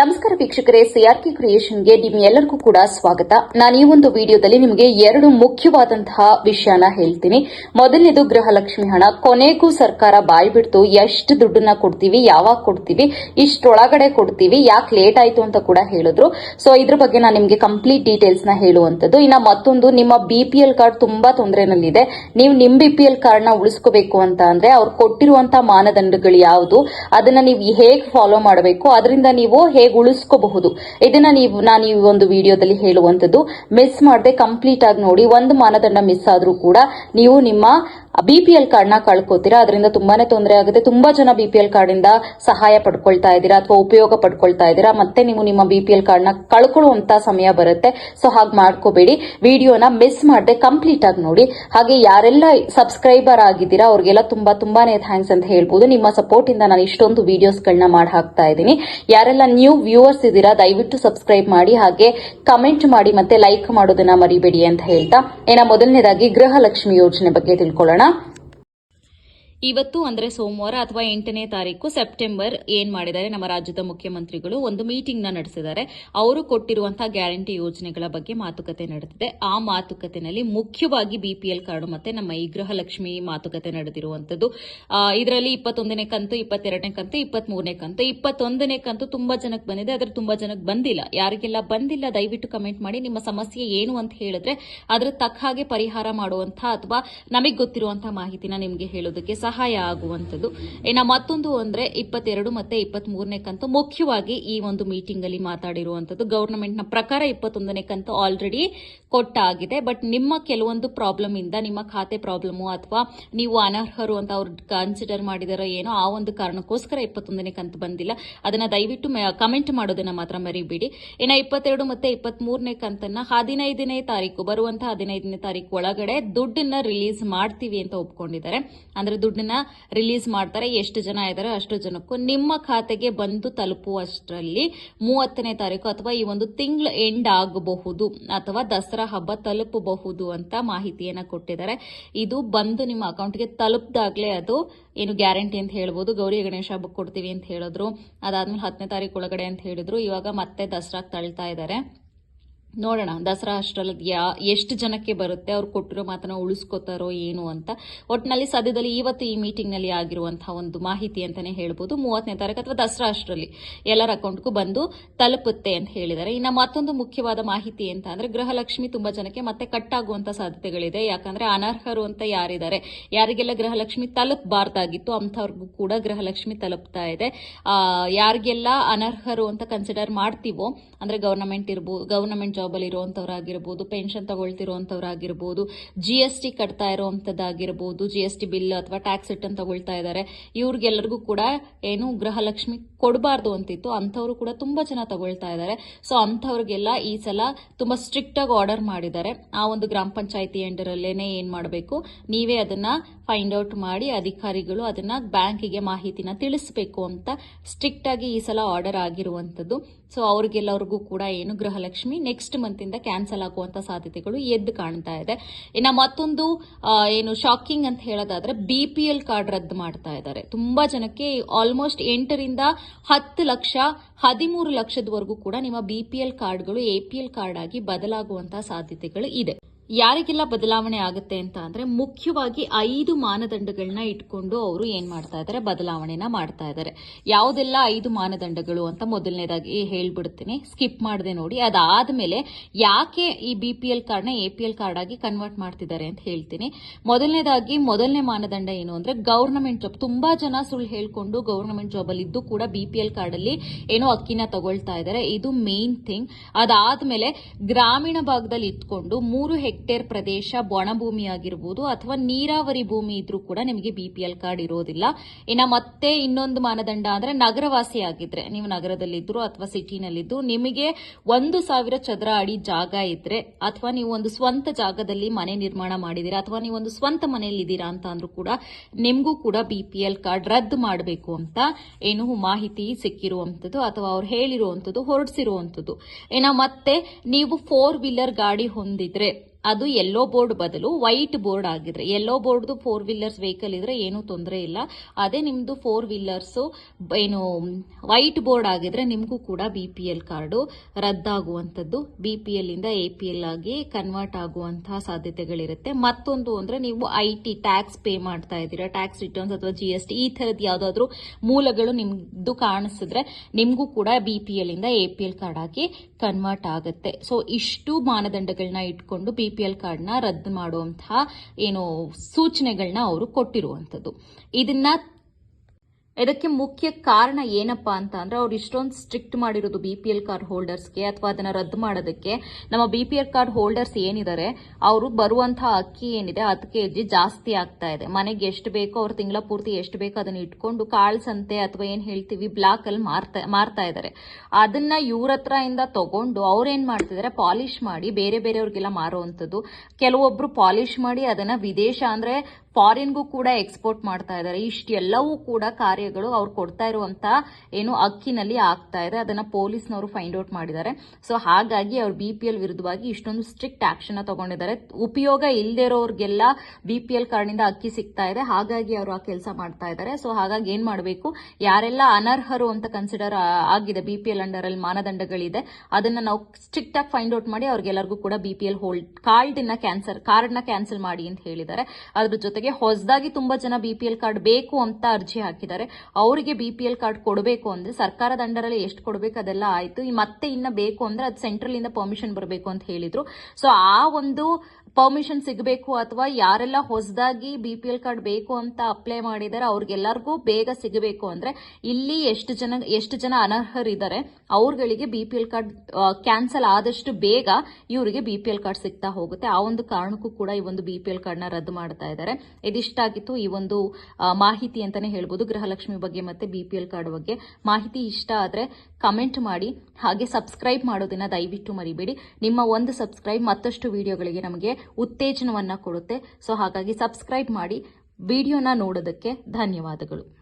ನಮಸ್ಕಾರ ವೀಕ್ಷಕರೇ ಸಿಆರ್ಕೆ ಕ್ರಿಯೇಷನ್ಗೆ ನಿಮ್ಮೆಲ್ಲರಿಗೂ ಕೂಡ ಸ್ವಾಗತ. ನಾನು ಈ ಒಂದು ವಿಡಿಯೋದಲ್ಲಿ ನಿಮಗೆ ಎರಡು ಮುಖ್ಯವಾದಂತಹ ವಿಷಯನ ಹೇಳ್ತೀನಿ. ಮೊದಲನೇದು ಗೃಹಲಕ್ಷ್ಮಿ ಹಣ. ಕೊನೆಗೂ ಸರ್ಕಾರ ಬಾಯಿ ಬಿಡ್ತು. ಎಷ್ಟು ದುಡ್ಡನ್ನ ಕೊಡ್ತೀವಿ, ಯಾವಾಗ ಕೊಡ್ತೀವಿ ಇಷ್ಟೊಳಗಡೆ ಕೊಡ್ತೀವಿ, ಯಾಕೆ ಲೇಟ್ ಆಯ್ತು ಅಂತ ಕೂಡ ಹೇಳಿದ್ರು. ಸೊ ಇದ್ರ ಬಗ್ಗೆ ನಾನು ನಿಮಗೆ ಕಂಪ್ಲೀಟ್ ಡೀಟೇಲ್ಸ್ನ ಹೇಳುವಂತದ್ದು ಇನ್ನ ಮತ್ತೊಂದು, ನಿಮ್ಮ ಬಿಪಿಎಲ್ ಕಾರ್ಡ್ ತುಂಬಾ ತೊಂದರೆನಲ್ಲಿದೆ. ನೀವು ನಿಮ್ ಬಿಪಿಎಲ್ ಕಾರ್ಡ್ನ ಉಳಿಸ್ಕೋಬೇಕು ಅಂತ ಅಂದ್ರೆ ಅವ್ರು ಕೊಟ್ಟಿರುವಂತಹ ಮಾನದಂಡಗಳು ಯಾವುದು? ಅದನ್ನ ನೀವು ಹೇಗೆ ಫಾಲೋ ಮಾಡಬೇಕು? ಅದರಿಂದ ನೀವು ಹೇಗೆ ಉಳಿಸ್ಕೋಬಹುದು ಇದನ್ನ ನೀವು, ನಾನು ಈ ಒಂದು ವಿಡಿಯೋದಲ್ಲಿ ಹೇಳುವಂತದ್ದು ಮಿಸ್ ಮಾಡದೆ ಕಂಪ್ಲೀಟ್ ಆಗಿ ನೋಡಿ, ಒಂದು ಮಾನದಂಡ ಮಿಸ್ ಆದ್ರೂ ಕೂಡ ನೀವು ನಿಮ್ಮ ಬಿ ಪಿ ಎಲ್ ಕಾರ್ಡ್ನ ಕಳ್ಕೊತೀರಾ? ಅದರಿಂದ ತುಂಬಾನೇ ತೊಂದರೆ ಆಗುತ್ತೆ. ತುಂಬಾ ಜನ ಬಿ ಪಿ ಎಲ್ ಕಾರ್ಡ್ ಇಂದ ಸಹಾಯ ಪಡ್ಕೊಳ್ತಾ ಇದ್ದೀರಾ ಅಥವಾ ಉಪಯೋಗ ಪಡ್ಕೊಳ್ತಾ ಇದ್ದೀರಾ? ಮತ್ತೆ ನೀವು ನಿಮ್ಮ ಬಿ ಪಿ ಎಲ್ ಕಾರ್ಡ್ನ ಕಳ್ಕೊಳ್ಳುವಂತ ಸಮಯ ಬರುತ್ತೆ. ಸೊ ಹಾಗೆ ಮಾಡ್ಕೋಬೇಡಿ. ವಿಡಿಯೋನ ಮಿಸ್ ಮಾಡದೆ ಕಂಪ್ಲೀಟ್ ಆಗಿ ನೋಡಿ. ಹಾಗೆ ಯಾರೆಲ್ಲ ಸಬ್ಸ್ಕ್ರೈಬರ್ ಆಗಿದ್ದೀರಾ, ಅವ್ರಿಗೆಲ್ಲ ತುಂಬಾ ತುಂಬಾನೇ ಥ್ಯಾಂಕ್ಸ್ ಅಂತ ಹೇಳ್ಬೋದು. ನಿಮ್ಮ ಸಪೋರ್ಟ್ ಇಂದ ನಾನು ಇಷ್ಟೊಂದು ವಿಡಿಯೋಸ್ ವಿಡಿಯೋಸ್ಗಳನ್ನ ಮಾಡಿ ಹಾಕ್ತಾ ಇದ್ದೀನಿ. ಯಾರೆಲ್ಲ ನ್ಯೂ ವ್ಯೂವರ್ಸ್ ಇದ್ದೀರಾ, ದಯವಿಟ್ಟು ಸಬ್ಸ್ಕ್ರೈಬ್ ಮಾಡಿ. ಹಾಗೆ ಕಮೆಂಟ್ ಮಾಡಿ ಮತ್ತೆ ಲೈಕ್ ಮಾಡೋದನ್ನ ಮರಿಬೇಡಿ ಅಂತ ಹೇಳ್ತಾ. ಏನ ಮೊದಲನೇದಾಗಿ ಗೃಹಲಕ್ಷ್ಮಿ ಯೋಜನೆ ಬಗ್ಗೆ ತಿಳ್ಕೊಳ್ಳೋಣ. Tá? ಇವತ್ತು ಅಂದ್ರೆ ಸೋಮವಾರ ಅಥವಾ ಎಂಟನೇ ತಾರೀಕು ಸೆಪ್ಟೆಂಬರ್ ಏನ್ ಮಾಡಿದ್ದಾರೆ ನಮ್ಮ ರಾಜ್ಯದ ಮುಖ್ಯಮಂತ್ರಿಗಳು? ಒಂದು ಮೀಟಿಂಗ್ನ ನಡೆಸಿದ್ದಾರೆ. ಅವರು ಕೊಟ್ಟಿರುವಂತಹ ಗ್ಯಾರಂಟಿ ಯೋಜನೆಗಳ ಬಗ್ಗೆ ಮಾತುಕತೆ ನಡೆದಿದೆ. ಆ ಮಾತುಕತೆಯಲ್ಲಿ ಮುಖ್ಯವಾಗಿ ಬಿಪಿಎಲ್ ಕಾರ್ಡ್ ಮತ್ತೆ ನಮ್ಮ ಈ ಗೃಹಲಕ್ಷ್ಮಿ ಮಾತುಕತೆ ನಡೆದಿರುವಂತದ್ದು ಇದರಲ್ಲಿ ಇಪ್ಪತ್ತೊಂದನೇ ಕಂತು, ಇಪ್ಪತ್ತೆರಡನೇ ಕಂತು ಇಪ್ಪತ್ತ್ ಮೂರನೇ ಕಂತು. ಇಪ್ಪತ್ತೊಂದನೇ ಕಂತು ತುಂಬಾ ಜನಕ್ಕೆ ಬಂದಿದೆ. ಅದ್ರ ತುಂಬಾ ಜನಕ್ಕೆ ಬಂದಿಲ್ಲ. ಯಾರಿಗೆಲ್ಲ ಬಂದಿಲ್ಲ, ದಯವಿಟ್ಟು ಕಮೆಂಟ್ ಮಾಡಿ. ನಿಮ್ಮ ಸಮಸ್ಯೆ ಏನು ಅಂತ ಹೇಳಿದ್ರೆ ಅದ್ರ ತಕ್ಕ ಹಾಗೆ ಪರಿಹಾರ ಮಾಡುವಂತಹ ಅಥವಾ ನಮಗೆ ಗೊತ್ತಿರುವಂತಹ ಮಾಹಿತಿನ ನಿಮಗೆ ಹೇಳೋದಕ್ಕೆ ಸಹಾಯ ಆಗುವಂಥದ್ದು. ಇನ್ನು ಮತ್ತೊಂದು ಅಂದರೆ ಇಪ್ಪತ್ತೆರಡು ಮತ್ತು ಇಪ್ಪತ್ತ್ ಮೂರನೇ ಕಂತು ಮುಖ್ಯವಾಗಿ ಈ ಒಂದು ಮೀಟಿಂಗಲ್ಲಿ ಮಾತಾಡಿರುವಂಥದ್ದು. ಗೌರ್ಮೆಂಟ್ನ ಪ್ರಕಾರ ಇಪ್ಪತ್ತೊಂದನೇ ಕಂತು ಆಲ್ರೆಡಿ ಕೊಟ್ಟಾಗಿದೆ. ಬಟ್ ನಿಮ್ಮ ಕೆಲವೊಂದು ಪ್ರಾಬ್ಲಮ್ ಇಂದ, ನಿಮ್ಮ ಖಾತೆ ಪ್ರಾಬ್ಲಮು ಅಥವಾ ನೀವು ಅನರ್ಹರು ಅಂತ ಅವ್ರು ಕನ್ಸಿಡರ್ ಮಾಡಿದಾರೋ ಏನೋ ಆ ಒಂದು ಕಾರಣಕ್ಕೋಸ್ಕರ ಇಪ್ಪತ್ತೊಂದನೇ ಕಂತು ಬಂದಿಲ್ಲ. ಅದನ್ನು ದಯವಿಟ್ಟು ಕಮೆಂಟ್ ಮಾಡೋದನ್ನ ಮಾತ್ರ ಮರಿಬೇಡಿ. ಇನ್ನು ಇಪ್ಪತ್ತೆರಡು ಮತ್ತು ಇಪ್ಪತ್ತ್ ಮೂರನೇ ಕಂತನ್ನ ಹದಿನೈದನೇ ತಾರೀಕು, ಬರುವಂತಹ ಹದಿನೈದನೇ ತಾರೀಕು ಒಳಗಡೆ ದುಡ್ಡನ್ನ ರಿಲೀಸ್ ಮಾಡ್ತೀವಿ ಅಂತ ಒಪ್ಕೊಂಡಿದ್ದಾರೆ. ಅಂದ್ರೆ ದುಡ್ಡನ್ನ ರಿಲೀಸ್ ಮಾಡ್ತಾರೆ. ಎಷ್ಟು ಜನ ಇದ್ದಾರೆ ಅಷ್ಟು ಜನಕ್ಕೂ ನಿಮ್ಮ ಖಾತೆಗೆ ಬಂದು ತಲುಪುವಷ್ಟರಲ್ಲಿ ಮೂವತ್ತನೇ ತಾರೀಕು ಅಥವಾ ಈ ಒಂದು ತಿಂಗಳ ಎಂಡ್ ಆಗಬಹುದು ಅಥವಾ ದಸರಾ ಹಬ್ಬ ತಲುಪಬಹುದು ಅಂತ ಮಾಹಿತಿಯನ್ನ ಕೊಟ್ಟಿದ್ದಾರೆ. ಇದು ಬಂದು ನಿಮ್ಮ ಅಕೌಂಟ್ಗೆ ತಲುಪಿದಾಗಲೇ ಅದು ಏನು ಗ್ಯಾರಂಟಿ ಅಂತ ಹೇಳ್ಬೋದು. ಗೌರಿ ಗಣೇಶ ಹಬ್ಬ ಕೊಡ್ತೀವಿ ಅಂತ ಹೇಳಿದ್ರು. ಅದಾದ್ಮೇಲೆ ಹತ್ತನೇ ತಾರೀಕು ಒಳಗಡೆ ಅಂತ ಹೇಳಿದ್ರು. ಇವಾಗ ಮತ್ತೆ ದಸರಾಗೆ ತಳ್ತಾ ಇದ್ದಾರೆ. ನೋಡೋಣ. ದಸರಾ ಅಷ್ಟರಲ್ಲಿ ಯಾ, ಎಷ್ಟು ಜನಕ್ಕೆ ಬರುತ್ತೆ? ಅವ್ರು ಕೊಟ್ಟಿರೋ ಮಾತನ್ನ ಉಳಿಸ್ಕೋತಾರೋ ಏನು ಅಂತ. ಒಟ್ಟಿನಲ್ಲಿ ಸದ್ಯದಲ್ಲಿ ಇವತ್ತು ಈ ಮೀಟಿಂಗ್ನಲ್ಲಿ ಆಗಿರುವಂತಹ ಒಂದು ಮಾಹಿತಿ ಅಂತಾನೆ ಹೇಳ್ಬೋದು. ಮೂವತ್ತನೇ ತಾರೀಕು ಅಥವಾ ದಸರಾ ಅಷ್ಟರಲ್ಲಿ ಎಲ್ಲರ ಅಕೌಂಟ್ಗೂ ಬಂದು ತಲುಪುತ್ತೆ ಅಂತ ಹೇಳಿದ್ದಾರೆ. ಇನ್ನು ಮತ್ತೊಂದು ಮುಖ್ಯವಾದ ಮಾಹಿತಿ ಅಂತ ಅಂದ್ರೆ, ಗೃಹಲಕ್ಷ್ಮಿ ತುಂಬಾ ಜನಕ್ಕೆ ಮತ್ತೆ ಕಟ್ ಆಗುವಂತ ಸಾಧ್ಯತೆಗಳಿದೆ. ಯಾಕಂದ್ರೆ ಅನರ್ಹರು ಅಂತ ಯಾರಿದ್ದಾರೆ? ಯಾರಿಗೆಲ್ಲ ಗೃಹಲಕ್ಷ್ಮಿ ತಲುಪಬಾರ್ದಾಗಿತ್ತು, ಅಂಥವ್ರಿಗೂ ಕೂಡ ಗೃಹಲಕ್ಷ್ಮಿ ತಲುಪ್ತಾ ಇದೆ. ಯಾರಿಗೆಲ್ಲ ಅನರ್ಹರು ಅಂತ ಕನ್ಸಿಡರ್ ಮಾಡ್ತೀವೋ, ಅಂದ್ರೆ ಗವರ್ನಮೆಂಟ್ ಇರ್ಬೋದು ಗವರ್ನಮೆಂಟ್ ಜಾಬ್ ಅಲ್ಲಿ ಇರುವಂತವ್ರಾಗಿರ್ಬೋದು ಪೆನ್ಷನ್ ತಗೊಳ್ತಿರುವಂತವ್ರಾಗಿರ್ಬೋದು ಜಿ ಎಸ್ ಟಿ ಕಟ್ತಾ ಇರುವಂತದ್ದಾಗಿರ್ಬೋದು ಜಿ ಎಸ್ ಟಿ ಬಿಲ್ ಅಥವಾ ಟ್ಯಾಕ್ಸ್ ರಿಟರ್ನ್ ತಗೊಳ್ತಾ ಇದ್ದಾರೆ ಇವ್ರಿಗೆಲ್ಲರಿಗೂ ಕೂಡ ಏನು ಗೃಹಲಕ್ಷ್ಮಿ ಕೊಡಬಾರ್ದು ಅಂತಿತ್ತು. ಅಂಥವ್ರು ಕೂಡ ತುಂಬಾ ಜನ ತಗೊಳ್ತಾ ಇದ್ದಾರೆ ಸೊ ಅಂಥವ್ರಿಗೆಲ್ಲ ಈ ಸಲ ತುಂಬಾ ಸ್ಟ್ರಿಕ್ಟ್ ಆಗಿ ಆರ್ಡರ್ ಮಾಡಿದ್ದಾರೆ. ಆ ಒಂದು ಗ್ರಾಮ ಪಂಚಾಯತಿ ಎಂಡರಲ್ಲೇನೆ ಏನ್ ಮಾಡಬೇಕು? ನೀವೇ ಅದನ್ನ ಫೈಂಡ್ ಔಟ್ ಮಾಡಿ ಅಧಿಕಾರಿಗಳು ಅದನ್ನ ಬ್ಯಾಂಕಿಗೆ ಮಾಹಿತಿನ ತಿಳಿಸಬೇಕು ಅಂತ ಸ್ಟ್ರಿಕ್ಟ್ ಆಗಿ ಈ ಸಲ ಆರ್ಡರ್ ಆಗಿರುವಂತದ್ದು. ಸೊ ಅವ್ರಿಗೆಲ್ಲರಿಗೂ ಕೂಡ ಏನು ಗೃಹಲಕ್ಷ್ಮಿ ನೆಕ್ಸ್ಟ್ ಮಂತ್ ಇಂದ ಕ್ಯಾನ್ಸಲ್ ಆಗುವಂತ ಸಾಧ್ಯತೆಗಳು ಎದ್ದು ಕಾಣ್ತಾ ಇದೆ. ಇನ್ನ ಮತ್ತೊಂದು ಏನು ಶಾಕಿಂಗ್ ಅಂತ ಹೇಳೋದಾದ್ರೆ ಬಿ ಪಿ ಎಲ್ ಕಾರ್ಡ್ ರದ್ದು ಮಾಡ್ತಾ ಇದ್ದಾರೆ. ತುಂಬಾ ಜನಕ್ಕೆ ಆಲ್ಮೋಸ್ಟ್ ಎಂಟರಿಂದ ಹತ್ತು ಲಕ್ಷ, ಹದಿಮೂರು ಲಕ್ಷದವರೆಗೂ ಕೂಡ ನಿಮ್ಮ ಬಿ ಪಿ ಎಲ್ ಕಾರ್ಡ್ಗಳು ಎ ಪಿ ಎಲ್ ಕಾರ್ಡ್ ಆಗಿ ಬದಲಾಗುವಂತಹ ಸಾಧ್ಯತೆಗಳು ಇದೆ. ಯಾರಿಗೆಲ್ಲ ಬದಲಾವಣೆ ಆಗುತ್ತೆ ಅಂತ ಅಂದ್ರೆ ಮುಖ್ಯವಾಗಿ ಐದು ಮಾನದಂಡಗಳನ್ನ ಇಟ್ಕೊಂಡು ಅವರು ಏನ್ ಮಾಡ್ತಾ ಇದ್ದಾರೆ ಬದಲಾವಣೆನ ಮಾಡ್ತಾ ಇದ್ದಾರೆ ಯಾವುದೆಲ್ಲ ಐದು ಮಾನದಂಡಗಳು ಅಂತ ಮೊದಲನೇದಾಗಿ ಹೇಳ್ಬಿಡ್ತೀನಿ. ಸ್ಕಿಪ್ ಮಾಡದೆ ನೋಡಿ. ಅದಾದ್ಮೇಲೆ ಯಾಕೆ ಈ ಬಿ ಪಿ ಎಲ್ ಕಾರ್ಡ್ನ ಎ ಪಿ ಎಲ್ ಕಾರ್ಡ್ ಆಗಿ ಕನ್ವರ್ಟ್ ಮಾಡ್ತಿದ್ದಾರೆ ಅಂತ ಹೇಳ್ತೀನಿ. ಮೊದಲನೇದಾಗಿ ಮೊದಲನೇ ಮಾನದಂಡ ಏನು ಅಂದ್ರೆ ಗೌರ್ನಮೆಂಟ್ ಜಾಬ್ ತುಂಬಾ ಜನ ಸುಳ್ಳು ಹೇಳ್ಕೊಂಡು ಗೌರ್ನಮೆಂಟ್ ಜಾಬ್ ಅಲ್ಲಿ ಇದ್ದು ಕೂಡ ಬಿ ಪಿ ಎಲ್ ಕಾರ್ಡ್ ಅಲ್ಲಿ ಏನೋ ಅಕ್ಕಿನ ತಗೊಳ್ತಾ ಇದ್ದಾರೆ ಇದು ಮೇನ್ ಥಿಂಗ್ ಅದಾದ್ಮೇಲೆ ಗ್ರಾಮೀಣ ಭಾಗದಲ್ಲಿ ಇಟ್ಕೊಂಡು ಮೂರು ಹೆಕ್ಟೇರ್ ಪ್ರದೇಶ ಒಣಭೂಮಿ ಆಗಿರ್ಬೋದು ಅಥವಾ ನೀರಾವರಿ ಭೂಮಿ ಇದ್ರೂ ಕೂಡ ನಿಮಗೆ ಬಿಪಿಎಲ್ ಕಾರ್ಡ್ ಇರೋದಿಲ್ಲ. ಇನ್ನ ಮತ್ತೆ ಇನ್ನೊಂದು ಮಾನದಂಡ ಅಂದ್ರೆ ನಗರವಾಸಿ ಆಗಿದ್ರೆ, ನೀವು ನಗರದಲ್ಲಿದ್ರು ಅಥವಾ ಸಿಟಿನಲ್ಲಿದ್ದು ನಿಮಗೆ ಒಂದು ಸಾವಿರ ಚದರ ಅಡಿ ಜಾಗ ಇದ್ರೆ ಅಥವಾ ನೀವು ಒಂದು ಸ್ವಂತ ಜಾಗದಲ್ಲಿ ಮನೆ ನಿರ್ಮಾಣ ಮಾಡಿದೀರಾ ಅಥವಾ ನೀವು ಒಂದು ಸ್ವಂತ ಮನೆಯಲ್ಲಿ ಇದ್ದೀರಾ ಅಂತ ಅಂದ್ರೂ ಕೂಡ ನಿಮಗೂ ಕೂಡ ಬಿಪಿಎಲ್ ಕಾರ್ಡ್ ರದ್ದು ಮಾಡಬೇಕು ಅಂತ ಏನು ಮಾಹಿತಿ ಸಿಕ್ಕಿರುವಂತದ್ದು ಅಥವಾ ಅವ್ರು ಹೇಳಿರುವಂತದ್ದು ಹೊರಡಿಸಿರುವಂತದ್ದು ಏನ ಮತ್ತೆ ನೀವು ಫೋರ್ ವೀಲರ್ ಗಾಡಿ ಹೊಂದಿದ್ರೆ ಅದು ಯೆಲ್ಲೋ ಬೋರ್ಡ್ ಬದಲು ವೈಟ್ ಬೋರ್ಡ್ ಆಗಿದ್ರೆ ಯೆಲ್ಲೋ ಬೋರ್ಡ್ದು ಫೋರ್ ವೀಲರ್ಸ್ ವೆಹಿಕಲ್ ಇದ್ರೆ ಏನು ತೊಂದರೆ ಇಲ್ಲ. ಅದೇ ನಿಮ್ದು ಫೋರ್ ವೀಲರ್ಸ್ ಏನು ವೈಟ್ ಬೋರ್ಡ್ ಆಗಿದ್ರೆ ನಿಮಗೂ ಕೂಡ ಬಿ ಪಿ ಎಲ್ ಕಾರ್ಡು ರದ್ದಾಗುವಂಥದ್ದು. ಬಿ ಪಿ ಎಲ್ ಇಂದ ಎ ಪಿ ಎಲ್ ಆಗಿ ಕನ್ವರ್ಟ್ ಆಗುವಂತಹ ಸಾಧ್ಯತೆಗಳಿರುತ್ತೆ. ಮತ್ತೊಂದು ಅಂದ್ರೆ ನೀವು ಐ ಟಿ ಟ್ಯಾಕ್ಸ್ ಪೇ ಮಾಡ್ತಾ ಇದ್ದೀರಾ ಟ್ಯಾಕ್ಸ್ ರಿಟರ್ನ್ಸ್ ಅಥವಾ ಜಿ ಎಸ್ ಟಿ ಈ ತರದ್ ಯಾವ್ದಾದ್ರು ಮೂಲಗಳು ನಿಮ್ದು ಕಾಣಿಸಿದ್ರೆ ನಿಮಗೂ ಕೂಡ ಬಿ ಪಿ ಎಲ್ ಇಂದ ಎ ಪಿ ಎಲ್ ಕಾರ್ಡ್ ಆಗಿ ಕನ್ವರ್ಟ್ ಆಗುತ್ತೆ. ಸೊ ಇಷ್ಟು ಮಾನದಂಡಗಳನ್ನ ಇಟ್ಕೊಂಡು ಬಿ ಪಿ ಎಲ್ ಕಾರ್ಡ್ನ ರದ್ದು ಮಾಡುವಂತಹ ಏನು ಸೂಚನೆಗಳನ್ನ ಅವರು ಕೊಟ್ಟಿರುವಂಥದ್ದು. ಇದನ್ನ ಇದಕ್ಕೆ ಮುಖ್ಯ ಕಾರಣ ಏನಪ್ಪ ಅಂತ ಅಂದ್ರೆ ಅವ್ರು ಇಷ್ಟೊಂದು ಸ್ಟ್ರಿಕ್ಟ್ ಮಾಡಿರೋದು ಬಿ ಪಿ ಎಲ್ ಕಾರ್ಡ್ ಹೋಲ್ಡರ್ಸ್ಗೆ ಅಥವಾ ಅದನ್ನ ರದ್ದು ಮಾಡೋದಕ್ಕೆ. ನಮ್ಮ B P L card holders ಏನಿದ್ದಾರೆ ಅವರು ಬರುವಂತಹ ಅಕ್ಕಿ ಏನಿದೆ ಹತ್ತು ಕೆ ಜಾಸ್ತಿ ಆಗ್ತಾ ಇದೆ. ಮನೆಗೆ ಎಷ್ಟು ಬೇಕೋ ಅವ್ರು ತಿಂಗಳ ಪೂರ್ತಿ ಎಷ್ಟು ಬೇಕೋ ಅದನ್ನ ಇಟ್ಕೊಂಡು ಕಾಳ್ಸಂತೆ ಅಥವಾ ಏನ್ ಹೇಳ್ತೀವಿ ಬ್ಲಾಕ್ ಅಲ್ಲಿ ಮಾರ್ತಾ ಮಾರ್ತಾ ಇದ್ದಾರೆ ಅದನ್ನ ಇವ್ರ ಹತ್ರ ಇಂದ ತಗೊಂಡು ಅವ್ರೇನ್ ಮಾಡ್ತಿದ್ದಾರೆ ಪಾಲಿಶ್ ಮಾಡಿ ಬೇರೆ ಬೇರೆಯವ್ರಿಗೆಲ್ಲ ಮಾರುವಂಥದ್ದು. ಕೆಲವೊಬ್ರು ಪಾಲಿಶ್ ಮಾಡಿ ಅದನ್ನ ವಿದೇಶ ಅಂದ್ರೆ ಫಾರಿನ್ಗೂ ಕೂಡ ಎಕ್ಸ್ಪೋರ್ಟ್ ಮಾಡ್ತಾ ಇದ್ದಾರೆ ಇಷ್ಟೆಲ್ಲವೂ ಕೂಡ ಕಾರ್ಯಗಳು ಅವ್ರು ಕೊಡ್ತಾ ಇರುವಂತ ಏನು ಅಕ್ಕಿನಲ್ಲಿ ಆಗ್ತಾ ಇದೆ. ಅದನ್ನ ಪೊಲೀಸ್ನವರು ಫೈಂಡ್ ಔಟ್ ಮಾಡಿದ್ದಾರೆ. ಸೊ ಹಾಗಾಗಿ ಅವ್ರು ಬಿ ಪಿ ಎಲ್ ವಿರುದ್ಧವಾಗಿ ಇಷ್ಟೊಂದು ಸ್ಟ್ರಿಕ್ಟ್ ಆಕ್ಷನ್ ತಗೊಂಡಿದ್ದಾರೆ. ಉಪಯೋಗ ಇಲ್ಲದೆ ಇರೋರ್ಗೆಲ್ಲ ಬಿ ಪಿ ಎಲ್ ಕಾರ್ಡ್ನಿಂದ ಅಕ್ಕಿ ಸಿಗ್ತಾ ಇದೆ. ಹಾಗಾಗಿ ಅವರು ಆ ಕೆಲಸ ಮಾಡ್ತಾ ಇದ್ದಾರೆ. ಸೊ ಹಾಗಾಗಿ ಏನ್ ಮಾಡಬೇಕು? ಯಾರೆಲ್ಲ ಅನರ್ಹರು ಅಂತ ಕನ್ಸಿಡರ್ ಆಗಿದೆ ಬಿ ಪಿ ಎಲ್ ಅಂಡರ್ ಅಲ್ಲಿ ಮಾನದಂಡಗಳಿದೆ. ಅದನ್ನ ನಾವು ಸ್ಟ್ರಿಕ್ಟ್ ಆಗಿ ಫೈಂಡ್ ಔಟ್ ಮಾಡಿ ಅವ್ರಿಗೆಲ್ಲರಿಗೂ ಕೂಡ ಬಿ ಪಿ ಎಲ್ ಹೋಲ್ಡ್ ಕಾರ್ಡ್ನ ಕ್ಯಾನ್ಸಲ್ ಕಾರ್ಡ್ನ ಕ್ಯಾನ್ಸಲ್ ಮಾಡಿ ಅಂತ ಹೇಳಿದ್ದಾರೆ. ಅದ್ರ ಜೊತೆಗೆ ಹೊಸದಾಗಿ ತುಂಬಾ ಜನ ಬಿ ಪಿ ಎಲ್ ಕಾರ್ಡ್ ಬೇಕು ಅಂತ ಅರ್ಜಿ ಹಾಕಿದ್ದಾರೆ. ಅವರಿಗೆ ಬಿ ಪಿ ಎಲ್ ಕಾರ್ಡ್ ಕೊಡಬೇಕು ಅಂದ್ರೆ ಸರ್ಕಾರದ ಅಂಡರಲ್ಲಿ ಎಷ್ಟು ಕೊಡಬೇಕು ಅದೆಲ್ಲ ಆಯ್ತು. ಮತ್ತೆ ಇನ್ನ ಬೇಕು ಅಂದ್ರೆ ಅದು ಸೆಂಟ್ರಲ್ ಇಂದ ಪರ್ಮಿಷನ್ ಬರಬೇಕು ಅಂತ ಹೇಳಿದ್ರು. ಸೊ ಆ ಒಂದು ಪರ್ಮಿಷನ್ ಸಿಗಬೇಕು ಅಥವಾ ಯಾರೆಲ್ಲ ಹೊಸದಾಗಿ ಬಿ ಪಿ ಎಲ್ ಕಾರ್ಡ್ ಬೇಕು ಅಂತ ಅಪ್ಲೈ ಮಾಡಿದ್ದಾರೆ ಅವ್ರಿಗೆಲ್ಲರಿಗೂ ಬೇಗ ಸಿಗಬೇಕು ಅಂದ್ರೆ ಇಲ್ಲಿ ಎಷ್ಟು ಜನ ಎಷ್ಟು ಜನ ಅನರ್ಹರಿದ್ದಾರೆ, ಅವ್ರಗಳಿಗೆ B P L card cancel ಆದಷ್ಟು ಬೇಗ ಇವರಿಗೆ ಬಿ ಪಿ ಎಲ್ ಕಾರ್ಡ್ ಸಿಗ್ತಾ ಹೋಗುತ್ತೆ. ಆ ಒಂದು ಕಾರಣಕ್ಕೂ ಕೂಡ ಈ ಒಂದು ಬಿ ಪಿ ಎಲ್ ರದ್ದು ಮಾಡ್ತಾ ಇದ್ದಾರೆ. ಇದಿಷ್ಟಾಗಿತ್ತು ಈ ಒಂದು ಮಾಹಿತಿ ಅಂತಾನೆ ಹೇಳ್ಬೋದು. ಗೃಹಲಕ್ಷ್ಮಿ ಬಗ್ಗೆ ಮತ್ತೆ ಬಿ ಪಿ ಎಲ್ ಕಾರ್ಡ್ ಬಗ್ಗೆ ಮಾಹಿತಿ ಇಷ್ಟ ಆದ್ರೆ ಕಮೆಂಟ್ ಮಾಡಿ. ಹಾಗೆ ಸಬ್ಸ್ಕ್ರೈಬ್ ಮಾಡೋದನ್ನ ದಯವಿಟ್ಟು ಮರಿಬೇಡಿ. ನಿಮ್ಮ ಒಂದು ಸಬ್ಸ್ಕ್ರೈಬ್ ಮತ್ತಷ್ಟು ವಿಡಿಯೋಗಳಿಗೆ ನಮಗೆ ಉತ್ತೇಜನವನ್ನ ಕೊಡುತ್ತೆ. ಸೊ ಹಾಗಾಗಿ ಸಬ್ಸ್ಕ್ರೈಬ್ ಮಾಡಿ. ವಿಡಿಯೋನ ನೋಡೋದಕ್ಕೆ ಧನ್ಯವಾದಗಳು.